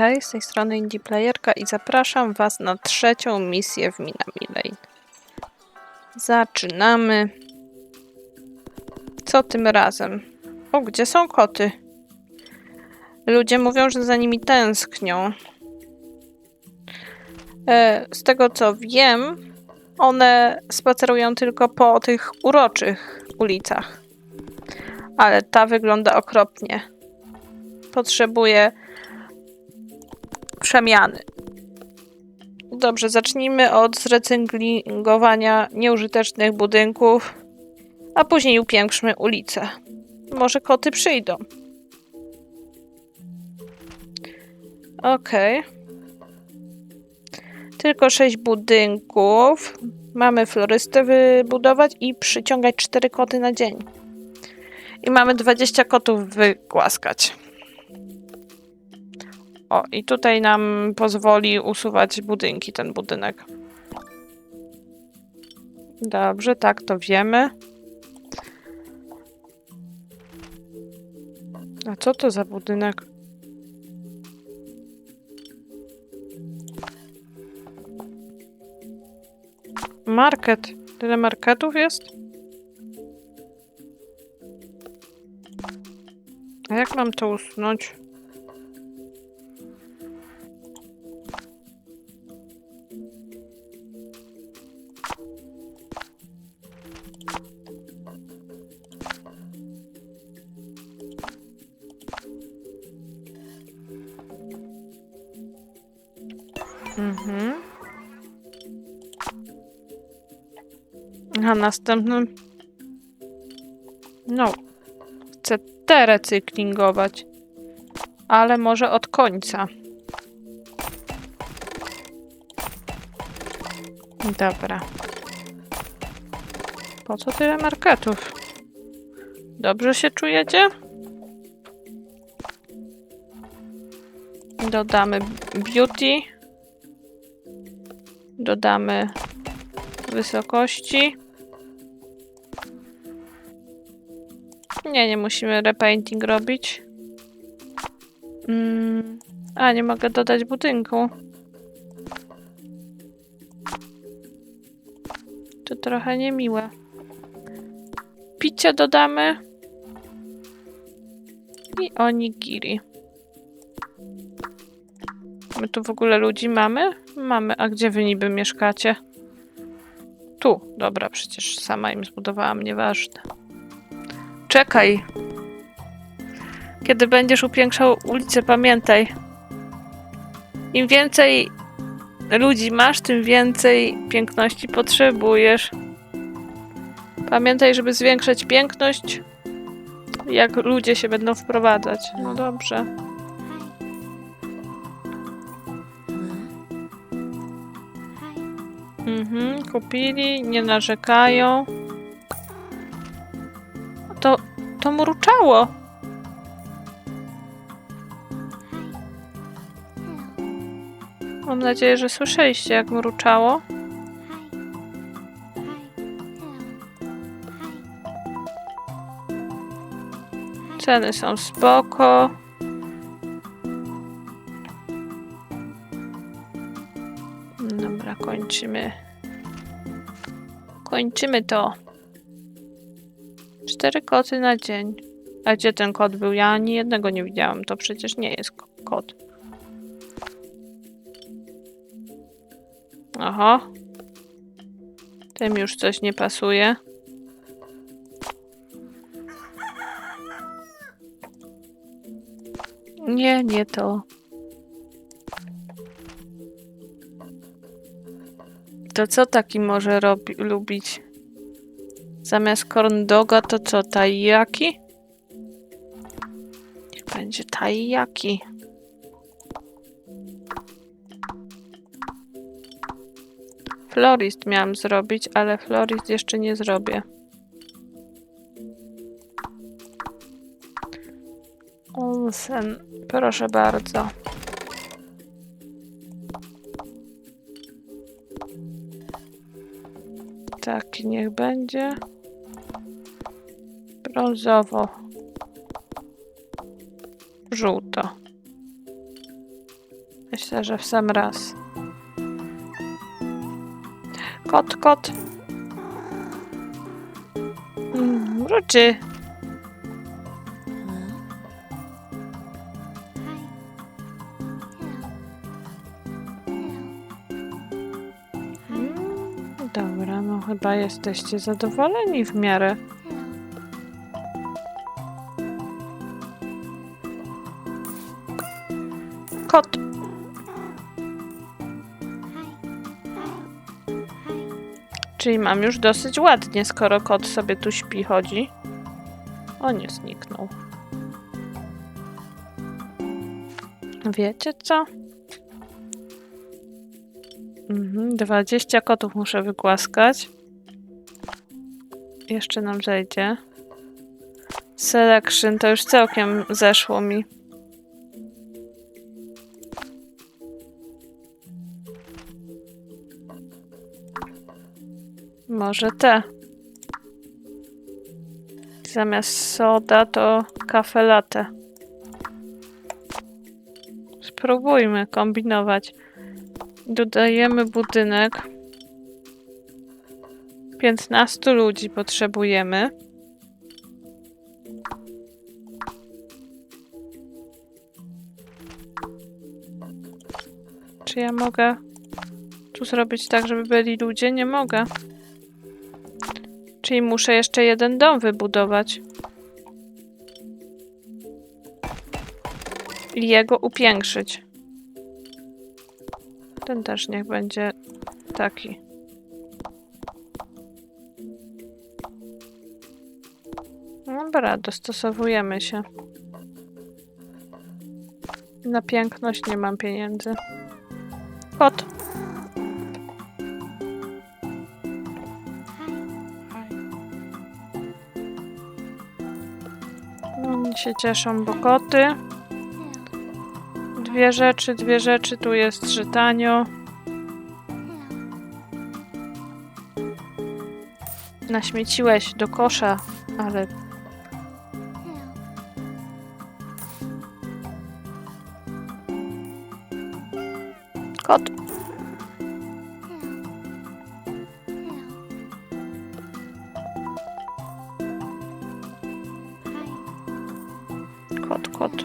Hej, z tej strony Indie Playerka i zapraszam Was na trzecią misję w Minami Lane. Zaczynamy. Co tym razem? O, gdzie są koty? Ludzie mówią, że za nimi tęsknią. E, z tego co wiem, one spacerują tylko po tych uroczych ulicach. Ale ta wygląda okropnie. Potrzebuję przemiany. Dobrze, zacznijmy od zrecyklingowania nieużytecznych budynków, a później upiększmy ulicę. Może koty przyjdą. Okej. Tylko sześć budynków. Mamy florystę wybudować i przyciągać cztery koty na dzień. I mamy 20 kotów wygłaskać. O, i tutaj nam pozwoli usuwać budynki, ten budynek. Dobrze, tak, to wiemy. A co to za budynek? Market. Tyle marketów jest? A jak mam to usunąć? Mhm. A następnym. No. Chcę te recyklingować. Ale może od końca. Dobra. Po co tyle marketów? Dobrze się czujecie? Dodamy beauty. Dodamy wysokości. Nie, nie musimy repainting robić. Mm. A, nie mogę dodać budynku. To trochę niemiłe. Picie dodamy. I onigiri. My tu w ogóle ludzi mamy? Mamy. A gdzie wy niby mieszkacie? Tu. Dobra, przecież sama im zbudowałam, nieważne. Czekaj. Kiedy będziesz upiększał ulicę, pamiętaj. Im więcej ludzi masz, tym więcej piękności potrzebujesz. Pamiętaj, żeby zwiększać piękność, jak ludzie się będą wprowadzać. No dobrze. Mhm, kupili, nie narzekają. To, to mruczało. Mam nadzieję, że słyszeliście, jak mruczało. Ceny są spoko. Kończymy. Kończymy to. Cztery koty na dzień. A gdzie ten kot był? Ja ani jednego nie widziałam. To przecież nie jest ko- kot. Oho. Tym już coś nie pasuje. Nie, nie to. To co taki może robi, lubić? Zamiast corn doga to co, taiyaki? Niech będzie taiyaki. Florist miałam zrobić, ale florist jeszcze nie zrobię. Onsen, proszę bardzo. Tak, niech będzie. Brązowo. Żółto. Myślę, że w sam raz. Kot, kot. Mm, Mruczy. Chyba jesteście zadowoleni w miarę. Kot. Czyli mam już dosyć ładnie, skoro kot sobie tu śpi, chodzi. O, nie zniknął. Wiecie co? Mhm, 20 kotów muszę wygłaskać. Jeszcze nam zejdzie. Selection to już całkiem zeszło mi. Może te. Zamiast soda to kafe latte. Spróbujmy kombinować. Dodajemy budynek. 15 ludzi potrzebujemy. Czy ja mogę tu zrobić tak, żeby byli ludzie? Nie mogę. Czyli muszę jeszcze jeden dom wybudować. I jego upiększyć. Ten też niech będzie taki. Dobra, dostosowujemy się. Na piękność nie mam pieniędzy. Kot. Oni się cieszą, bo koty. Dwie rzeczy, dwie rzeczy. Tu jest, że tanio. Naśmieciłeś do kosza, ale kot. Kot, kot.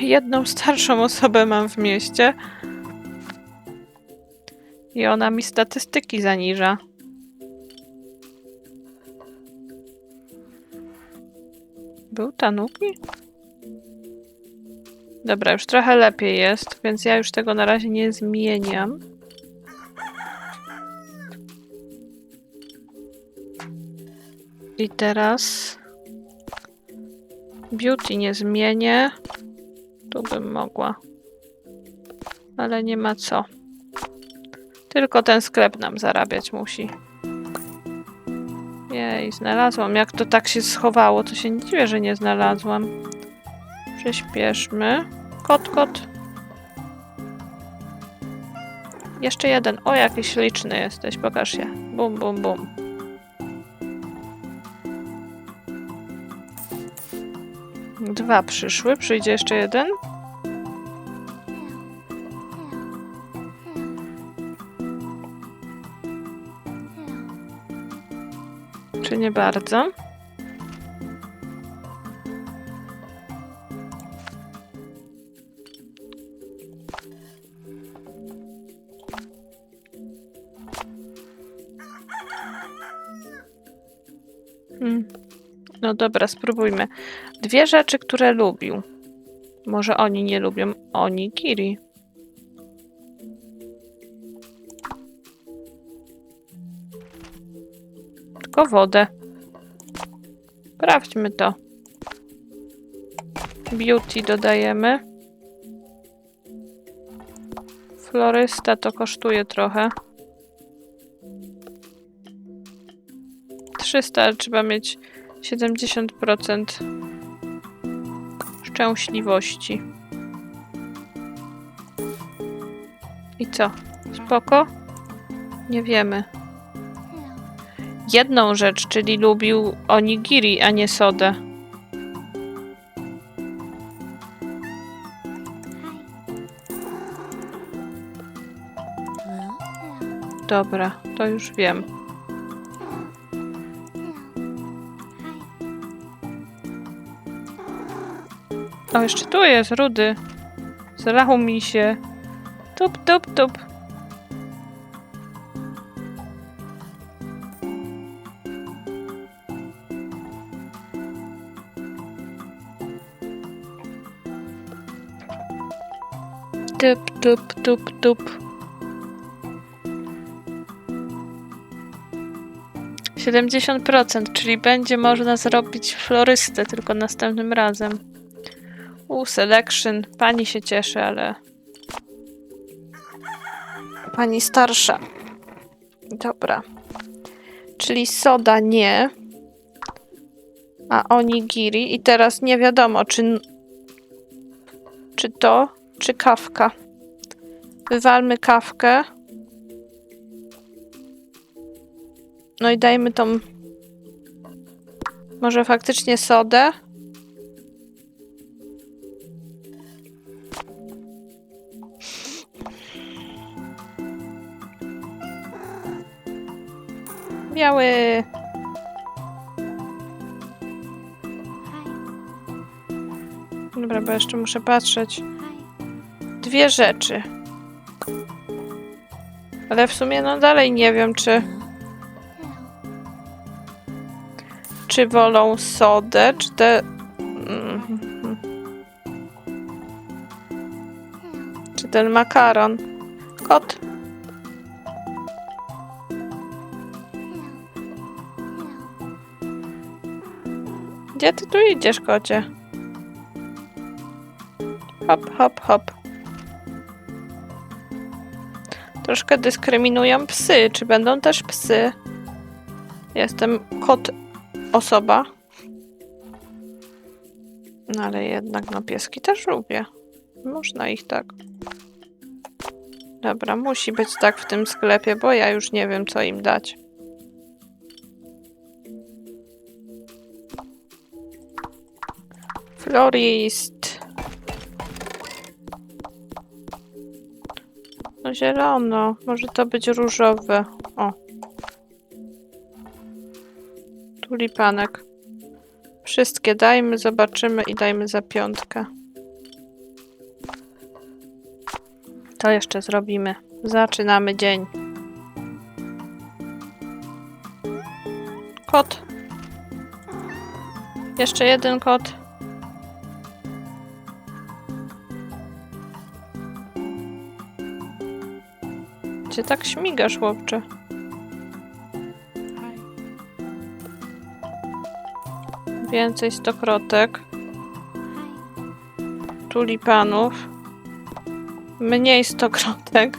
Jedną starszą osobę mam w mieście. I ona mi statystyki zaniża. Był Tanuki? Dobra, już trochę lepiej jest, więc ja już tego na razie nie zmieniam. I teraz beauty nie zmienię. Tu bym mogła. Ale nie ma co. Tylko ten sklep nam zarabiać musi. Jej, znalazłam. Jak to tak się schowało, to się nie dziwię, że nie znalazłam. Przyspieszmy. Kot, kot. Jeszcze jeden. O, jakiś liczny jesteś. Pokaż się. Bum, bum, bum. Dwa przyszły. Przyjdzie jeszcze jeden. Czy nie bardzo? Hmm. No dobra, spróbujmy. Dwie rzeczy, które lubił. Może oni nie lubią onigiri. Tylko wodę. Sprawdźmy to. Beauty dodajemy. Florysta to kosztuje trochę. 300, ale trzeba mieć 70% szczęśliwości. I co? Spoko? Nie wiemy. Jedną rzecz, czyli lubił onigiri, a nie sodę. Dobra, to już wiem. O, jeszcze tu jest, rudy. Zlał mi się. Tup, tup, tup. Tup, tup, tup, tup. 70%, czyli będzie można zrobić florystę tylko następnym razem. U, selection. Pani się cieszy, ale... Pani starsza. Dobra. Czyli soda nie. A onigiri. I teraz nie wiadomo, czy... Czy to, czy kawka. Wywalmy kawkę. No i dajmy tą... Może faktycznie sodę? Biały. Dobra, bo jeszcze muszę patrzeć. Dwie rzeczy. Ale w sumie no dalej nie wiem, czy... Czy wolą sodę, czy te... Mhm. Czy ten makaron? Kot. Gdzie ty tu idziesz, kocie? Hop, hop, hop. Troszkę dyskryminują psy. Czy będą też psy? Jestem kot osoba. No ale jednak no pieski też lubię. Można ich tak. Dobra, musi być tak w tym sklepie, bo ja już nie wiem co im dać. Florist. No zielono. Może to być różowe. O. Tulipanek. Wszystkie dajmy, zobaczymy i dajmy za piątkę. To jeszcze zrobimy. Zaczynamy dzień. Kot. Jeszcze jeden kot. Gdzie tak śmigasz, chłopcze? Więcej stokrotek. Tulipanów. Mniej stokrotek.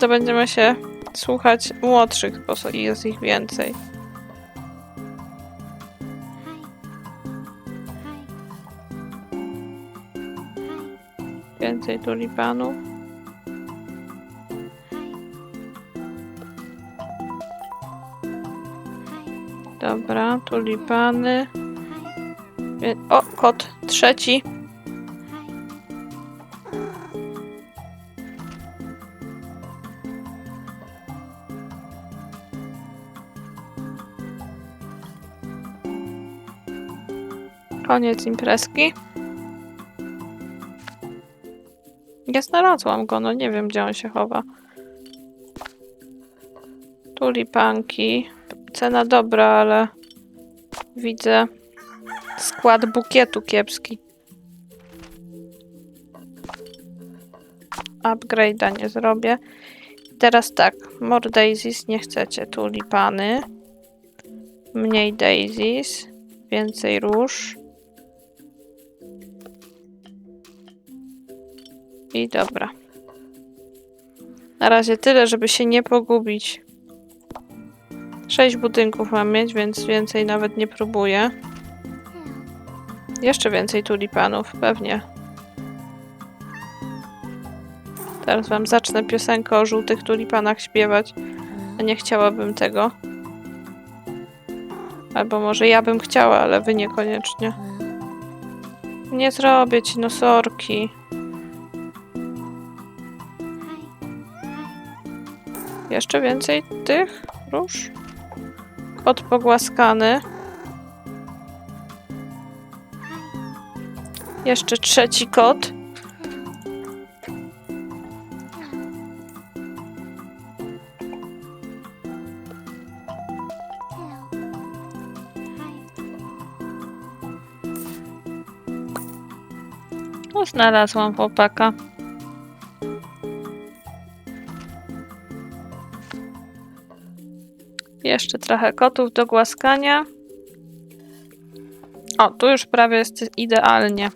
To będziemy się słuchać młodszych, bo jest ich więcej. Więcej tulipanów. Dobra, tulipany. O, kot trzeci. Koniec imprezki. Ja znalazłam go, no nie wiem gdzie on się chowa. Tulipanki. Cena dobra, ale widzę skład bukietu kiepski. Upgrade'a nie zrobię. Teraz tak, more daisies nie chcecie. Tulipany. Mniej daisies. Więcej róż. I dobra. Na razie tyle, żeby się nie pogubić. Sześć budynków mam mieć, więc więcej nawet nie próbuję. Jeszcze więcej tulipanów, pewnie. Teraz wam zacznę piosenkę o żółtych tulipanach śpiewać, a nie chciałabym tego. Albo może ja bym chciała, ale wy niekoniecznie. Nie zrobię ci nosorki. Jeszcze więcej tych róż? Kot. Jeszcze trzeci kot. No, znalazłam chłopaka. Jeszcze trochę kotów do głaskania. O, tu już prawie jest idealnie.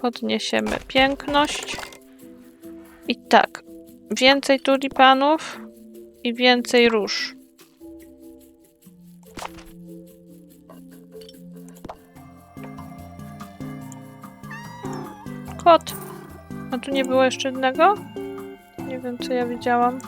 Podniesiemy piękność. I tak, więcej tulipanów i więcej róż. Kot. A tu nie było jeszcze jednego? Nie wiem, co ja widziałam.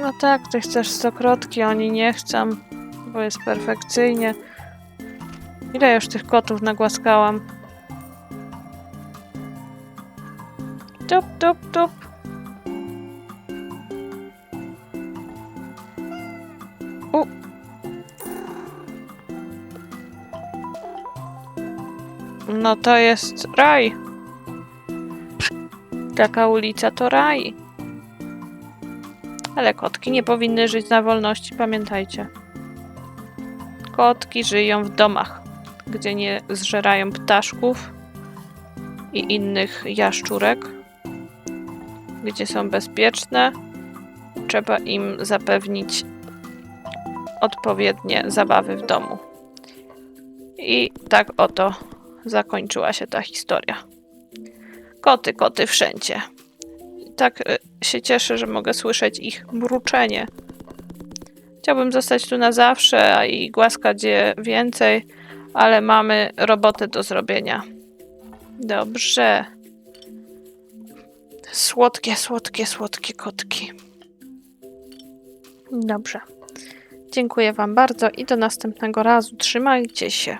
No tak, ty chcesz stokrotki, oni nie chcą, bo jest perfekcyjnie. Ile już tych kotów nagłaskałam? Tup, tup, tup. U. No to jest raj. Taka ulica to raj. Ale kotki nie powinny żyć na wolności, pamiętajcie. Kotki żyją w domach, gdzie nie zżerają ptaszków i innych jaszczurek, gdzie są bezpieczne. Trzeba im zapewnić odpowiednie zabawy w domu. I tak oto zakończyła się ta historia. Koty, koty wszędzie. Tak y, się cieszę, że mogę słyszeć ich mruczenie. Chciałbym zostać tu na zawsze i głaskać je więcej, ale mamy robotę do zrobienia. Dobrze. Słodkie, słodkie, słodkie kotki. Dobrze. Dziękuję Wam bardzo i do następnego razu. Trzymajcie się.